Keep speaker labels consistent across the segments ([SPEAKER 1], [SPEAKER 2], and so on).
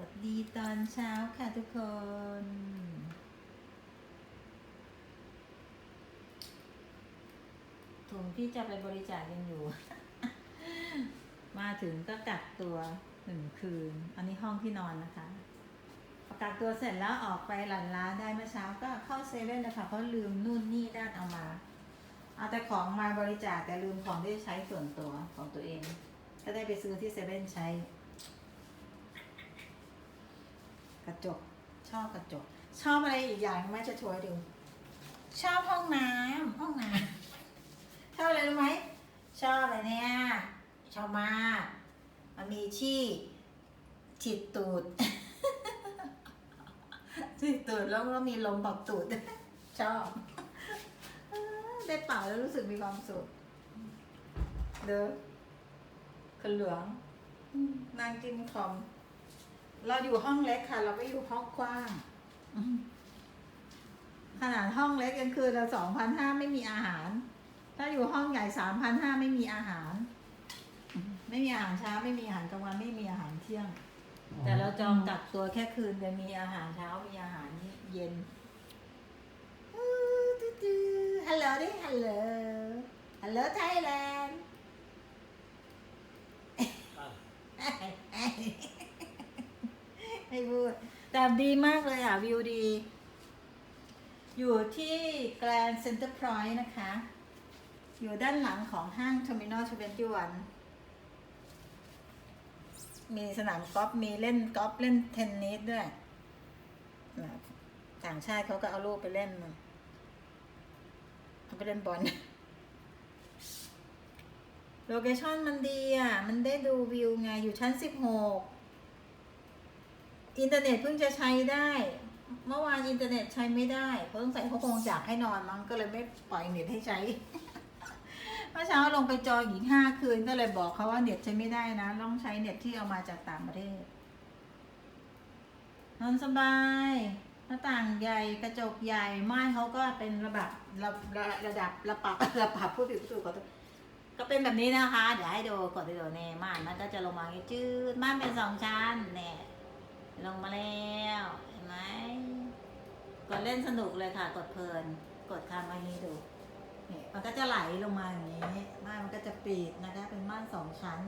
[SPEAKER 1] วัสดีตอนเช้าค่ะทุกคน ถุงที่จะไปบริจาคยังอยู่ มาถึงก็กักตัวหนึ่งคืน อันนี้ห้องที่นอนนะคะพอกักตัวเสร็จแล้วออกไปหลั่นล้าได้เมื่อเช้าก็เข้าเซเว่นนะคะเพราะลืมนู่นนี่ด้านเอามา เอาแต่ของมาบริจาคแต่ลืมของที่ใช้ส่วนตัวของตัวเอง ก็ได้ไปซื้อที่เซเว่นใช้ กระจก ชอบกระจก ชอบอะไรอีกอย่างแม่จะโชว์ให้ดู ชอบห้องน้ำห้องน้ำชอบอะไรรู้ไหมชอบอะไรเนี่ยชอบมากมันมีที่ฉีดตูดฉีดตูดแล้วก็มีลมปอกตูดชอบ ได้เป่าแล้วรู้สึกมีความสุข เด้อคนเหลืองนางกินคอม เราอยู่ห้องเล็กค่ะ เราไม่อยู่ห้องกว้างอืมขนาดห้องเล็กยังคือเราสองพันห้าไม่มีอาหาร ถ้าอยู่ห้องใหญ่สามพันห้าไม่มีอาหารอืมไม่มีอาหารเช้าไม่มีอาหารกลางวันไม่มีอาหารเที่ยง แต่เราจองกักตัวแค่คืนเดียวมีอาหารเช้ามีอาหารเย็นฮัลโหลดิฮัลโหลฮัลโหลไทยแลนด์ ไม่พูดแต่ดีมากเลยอะ วิวดี อยู่ที่แกรนด์เซ็นเตอร์พอยต์นะคะ อยู่ด้านหลังของห้าง Terminal 21มีสนามกอล์ฟมีเล่นกอล์ฟเล่นเทนนิสด้วย ต่างชาติเขาก็เอาลูกไปเล่นมาเอาไปเล่นบอลโลเคชั่นมันดีอะ มันได้ดูวิวไง อยู่ชั้นสิบหก อินเทอร์เน็ตเพิ่งจะใช้ได้ เมื่อวานอินเทอร์เน็ตใช้ไม่ได้เพราะสงสัยเขาคงอยากให้นอนมั้งก็เลยไม่ปล่อยเน็ตให้ใช้ เมื่อเช้าลงไปจออีกห้าคืนก็เลยบอกเขาว่าเน็ตใช้ไม่ได้นะ ต้องใช้เน็ตที่เอามาจากต่างประเทศ นอนสบาย หน้าต่างใหญ่กระจกใหญ่ม่านเขาก็เป็นระดับระระระดับระปับระปับผู้ผิดผู้ถูกขอโทษก็เป็นแบบนี้นะคะ เดี๋ยวให้ดูกดไปดูเน่ม่านมันก็จะลงมาอย่างงี้จืดม่านเป็นสองชั้นเนี่ย ลงมาแล้วเห็นไหมกดเล่นสนุกเลยค่ะ กดเพลิน กดคำอันนี้ดูเนี่ยมันก็จะไหลลงมาอย่างนี้ม่านมันก็จะปิดนะคะ เป็นม่านสองชั้น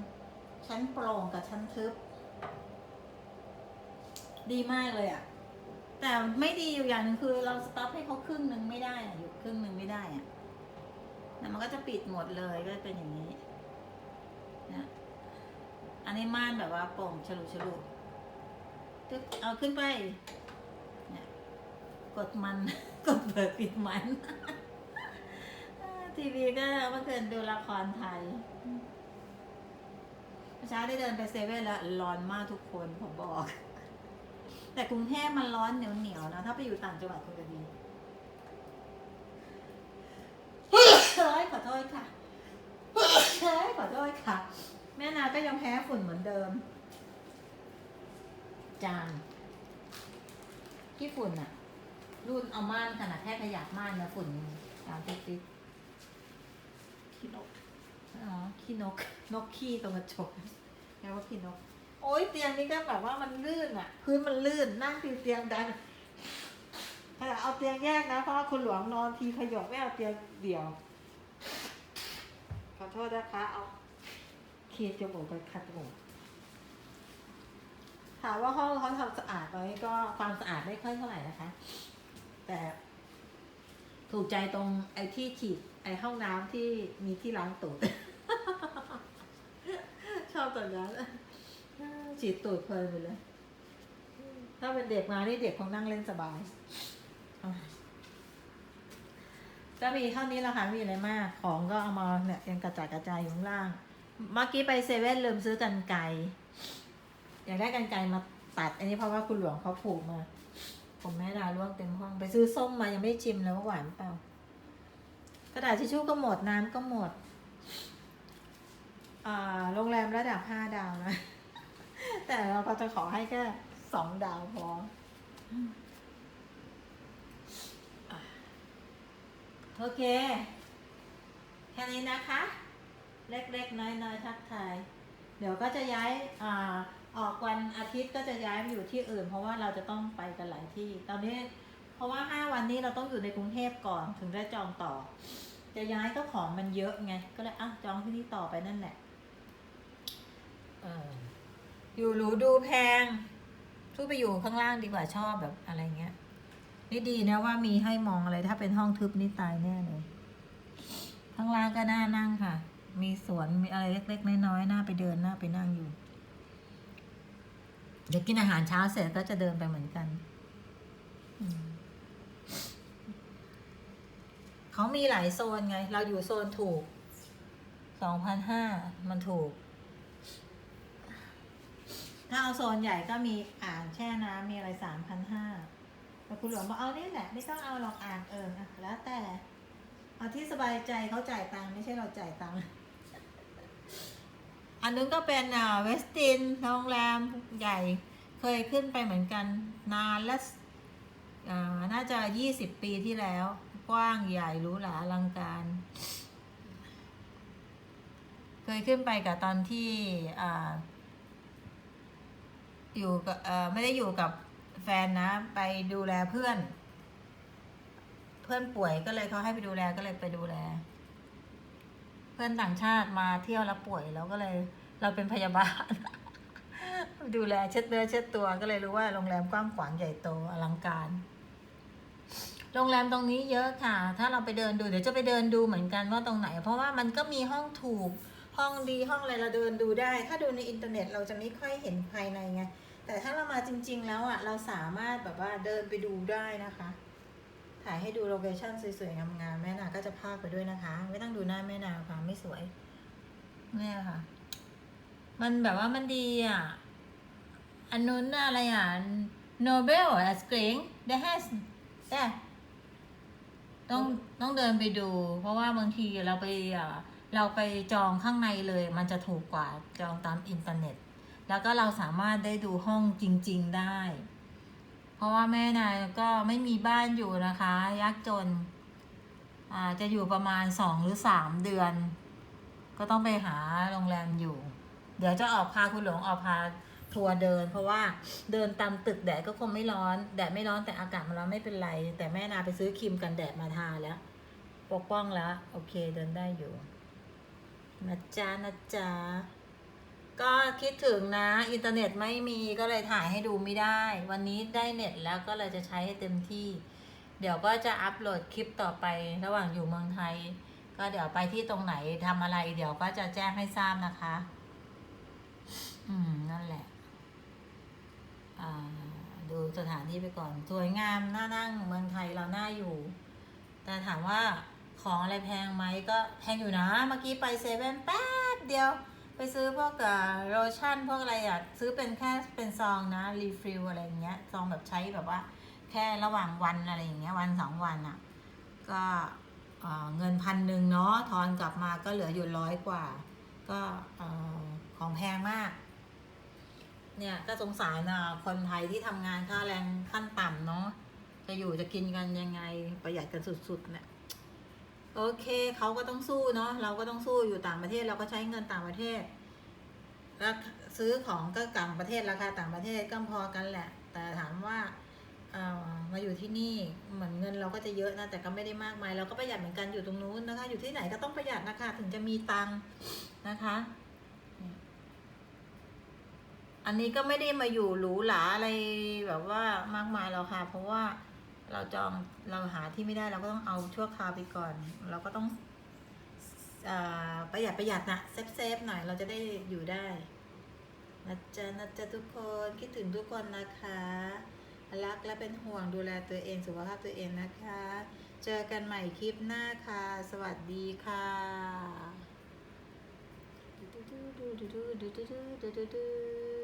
[SPEAKER 1] ชั้นโปร่งกับชั้นทึบ ดีมากเลยอะ่ะ แต่ไม่ดีอยู่อย่างหนึงคือเราสต็อปให้เขาครึ่งหนึ่งไม่ได้อะหยุดครึ่งหนึ่งไม่ได้อะ่ะแล้วมันก็จะปิดหมดเลยก็เป็นอย่างนี้นะอันนี้ม่านแบบว่าโปร่งฉลุฉลุ ตึ๊กเอาขึ้นไปกดมัน กดเปิดปิดมันทีวีก็เมื่อคืนดูละครไทยเช้าได้เดินไปเซเว่นแล้วร้อนมากทุกคนผมบอก แต่กรุงเทพมันร้อนเหนียวเหนียวนะ ถ้าไปอยู่ต่างจังหวัดคงจะดีเฮ้ยขอโทษค่ะเฮ้ยขอโทษค่ะ แม่นาก็ยังแพ้ฝุ่นเหมือนเดิม จานขี้ฝุ่นอะรุ่นเอาม่านขนาดแค่ขยับม่านนะฝุ่นจานติ๊กติ๊ก
[SPEAKER 2] ขี้นก
[SPEAKER 1] อ๋อขี้นก นกขี้ตรงกระจกแปลว่าขี้นก โอ้ยเตียงนี้ก็แบบว่ามันลื่นอะพื้นมันลื่นนั่งตีเตียงดันขนาดเอาเตียงแยกนะ เพราะว่าคุณหลวงนอนทีขยบไม่เอาเตียงเดี่ยว ขอโทษนะคะ เอาเคลียร์จมูกไปคัดจมูก ถามว่าห้องเขาทำสะอาดไหมก็ความสะอาดไม่ค่อยเท่าไหร่นะคะ แต่ถูกใจตรงไอ้ที่ฉีดไอ้ห้องน้ำที่มีที่ล้างตูด ชอบตัวนั้นฉีดตูดเพลินไปเลย ถ้าเป็นเด็กมานี่เด็กคงนั่งเล่นสบายอะก็มีเท่านี้แหละค่ะมีอะไรมาก ของก็เอามาเนี่ยยังกระจายกระจายอยู่ข้างล่าง เมื่อกี้ไปเซเว่นลืมซื้อกันไกร อยากได้กันไกรมาตัด อันนี้เพราะว่าคุณหลวงเขาผูกมา ผมแม่ดาล่วงเต็มห้อง ไปซื้อส้มมายังไม่ได้ชิมเลยว่าหวานเปล่า กระดาษทิชชู่ก็หมดน้ำก็หมดอ่าโรงแรมระดับห้าดาวนะ แต่เราก็จะขอให้แค่สองดาวพอโอเค แค่นี้นะคะ เล็กๆ น้อยๆ ทักทาย เดี๋ยวก็จะย้ายอ่า ออกวันอาทิตย์ก็จะย้ายไปอยู่ที่อื่น เพราะว่าเราจะต้องไปกันหลายที่ ตอนนี้เพราะว่าห้าวันนี้เราต้องอยู่ในกรุงเทพก่อนถึงได้จองต่อ จะย้ายก็ของมันเยอะไง ก็เลยอะจองที่นี่ต่อไปนั่นแหละเอออยู่หรูดูแพงสู้ไปอยู่ข้างล่างดีกว่าชอบแบบอะไรเงี้ยนี่ดีนะว่ามีให้มองอะไรถ้าเป็นห้องทึบนี่ตายแน่เลย ข้างล่างก็น่านั่งค่ะ มีสวนมีอะไรเล็กๆน้อยๆน่าไปเดินน่าไปนั่งอยู่ เดี๋ยวกินอาหารเช้าเสร็จก็จะเดินไปเหมือนกัน เขามีหลายโซนไง เราอยู่โซนถูก สองพันห้ามันถูก ถ้าเอาโซนใหญ่ก็มีอ่างแช่น้ำมีอะไรสามพันห้าแต่คุณหลวงบอกเอาเนี่แหละ ไม่ต้องเอาหรอกอ่างเออะแล้วแต่ เอาที่สบายใจเขาจ่ายตังค์ไม่ใช่เราจ่ายตังค์ อันนึงก็เป็นเวสตินโรงแรมใหญ่เคยขึ้นไปเหมือนกันนานและน่าจะยี่สิบปีที่แล้ว กว้างใหญ่หรูหราอลังการ เคยขึ้นไปกับตอนที่ออยู่กับไม่ได้อยู่กับแฟนนะ ไปดูแลเพื่อน เพื่อนป่วยก็เลยเขาให้ไปดูแลก็เลยไปดูแล พื่อนต่างชาติมาเที่ยวแล้วป่วยเราก็เลย เราเป็นพยาบาล ดูแลเช็ดเนื้อเช็ดตัวก็เลยรู้ว่าโรงแรมกว้างขวางใหญ่โตอลังการ โรงแรมตรงนี้เยอะค่ะ ถ้าเราไปเดินดูเดี๋ยวจะไปเดินดูเหมือนกันว่าตรงไหน เพราะว่ามันก็มีห้องถูกห้องดีห้องอะไรเราเดินดูได้ ถ้าดูในอินเทอร์เน็ตเราจะไม่ค่อยเห็นภายในไงแต่ถ้าเรามาจริง ๆ แล้วอะเราสามารถแบบว่าเดินไปดูได้นะคะ ถ่ายให้ดูโลเคชั่นสวยๆงามๆแม่นาก็จะพากไปด้วยนะคะ ไม่ต้องดูหน้าแม่นาค่ะไม่สวยเนี่ยค่ะ มันแบบว่ามันดีอะ อันนู้นอะไรอะ Nobel อะ Screen the has แต่ต้องต้องเดินไปดู เพราะว่าบางทีเราไปเราไปจองข้างในเลย มันจะถูกกว่าจองตามอินเทอร์เน็ต แล้วก็เราสามารถได้ดูห้องจริง ๆได้ เพราะว่าแม่นายก็ไม่มีบ้านอยู่นะคะยากจนอ่าจะอยู่ประมาณสองหรือสามเดือน ก็ต้องไปหาโรงแรมอยู่ เดี๋ยวจะออกพาคุณหลงออกพาทัวร์เดิน เพราะว่าเดินตามตึกแดดก็คงไม่ร้อนแดดไม่ร้อนแต่อากาศมันร้อนไม่เป็นไร แต่แม่นาไปซื้อครีมกันแดดมาทาแล้ว ปกป้องแล้ว โอเคเดินได้อยู่นะจ๊ะนะจ๊ะ คิดถึงนะ อินเทอร์เน็ตไม่มีก็เลยถ่ายให้ดูไม่ได้ วันนี้ได้เน็ตแล้วก็เลยจะใช้ให้เต็มที่ เดี๋ยวก็จะอัปโหลดคลิปต่อไประหว่างอยู่เมืองไทย ก็เดี๋ยวไปที่ตรงไหนทำอะไร เดี๋ยวก็จะแจ้งให้ทราบนะคะ อืม นั่นแหละดูสถานที่ไปก่อน สวยงาม น่านั่ง เมืองไทยเราน่าอยู่ แต่ถามว่าของอะไรแพงไหมก็แพงอยู่นะ เมื่อกี้ไปเซเว่นแป๊บเดียว ไปซื้อพวกโลชั่นพวกอะไรอะซื้อเป็นแค่เป็นซองนะรีฟิลอะไรอย่างเงี้ยซองแบบใช้แบบว่า แค่ระหว่างวันอะไรอย่างเงี้ยวันสองวันอะ ก็เงินพันหนึ่งเนาะทอนกลับมาก็เหลืออยู่ร้อยกว่า ก็ของแพงมาก เนี่ยก็สงสารนะคนไทยที่ทำงานค่าแรงขั้นต่ำเนาะจะอยู่จะกินกันยังไงประหยัดกันสุดๆเนี่ย โอเคเขาก็ต้องสู้เนาะเราก็ต้องสู้อยู่ต่างประเทศเราก็ใช้เงินต่างประเทศแล้วซื้อของก็ต่างประเทศราคาต่างประเทศก็พอกันแหละ แต่ถามว่าเออมาอยู่ที่นี่เหมือนเงินเราก็จะเยอะนะแต่ก็ไม่ได้มากมายเราก็ประหยัดเหมือนกันอยู่ตรงนู้นนะคะ อยู่ที่ไหนก็ต้องประหยัดนะคะ ถึงจะมีตังค์นะคะ อันนี้ก็ไม่ได้มาอยู่หรูหราอะไรแบบว่ามากมายหรอกค่ะ เพราะว่า เราจองเราหาที่ไม่ได้เราก็ต้องเอาชั่วคราวไปก่อน เราก็ต้องอประหยัดประหยัดนะเซฟเซฟหน่อยเราจะได้อยู่ได้นะจ๊ะนะจ๊ะทุกคนคิดถึงทุกคนนะคะ รักและเป็นห่วงดูแลตัวเองสุขภาพตัวเองนะคะ เจอกันใหม่คลิปหน้าค่ะ สวัสดีค่ะดูดูดูดูดูดูดูดูดู